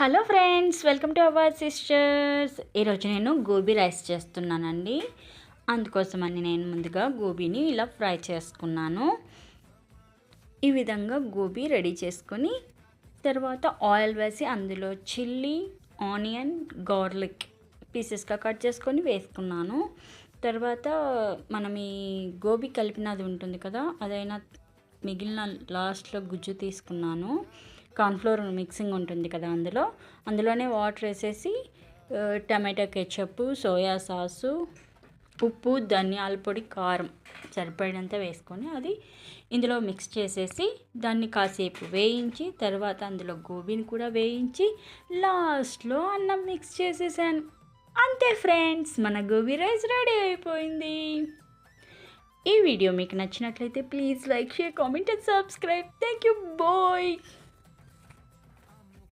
Hello friends welcome to our sisters. ఈరోజు నేను gobi rice చేస్తున్నానండి. అందుకోసమని నేను ముందుగా గోబీని ఇలా ఫ్రై చేసుకున్నాను. ఈ విధంగా గోబీ రెడీ చేసుకొని తర్వాత ఆయిల్ వేసి అందులో చిల్లీ ఆనియన్ గార్లిక్ పీసెస్గా కట్ చేసుకొని వేసుకున్నాను. తర్వాత మనం ఈ గోబీ కలిపినది ఉంటుంది కదా అదైనా మిగిలిన లాస్ట్లో గుజ్జు తీసుకున్నాను. కార్న్ఫ్లోర్ మిక్సింగ్ ఉంటుంది కదా అందులో. అందులోనే వాటర్ వేసేసి టమాటా కెచప్ సోయా సాసు ఉప్పు ధనియాల పొడి కారం సరిపడినంత వేసుకొని అది ఇందులో మిక్స్ చేసేసి దాన్ని కాసేపు వేయించి తర్వాత అందులో గోబీని కూడా వేయించి లాస్ట్లో అన్నం మిక్స్ చేసేసాను. అంతే ఫ్రెండ్స్ మన గోబీ రైస్ రెడీ అయిపోయింది. ఈ వీడియో మీకు నచ్చినట్లయితే please like share comment and subscribe. Thank you bye.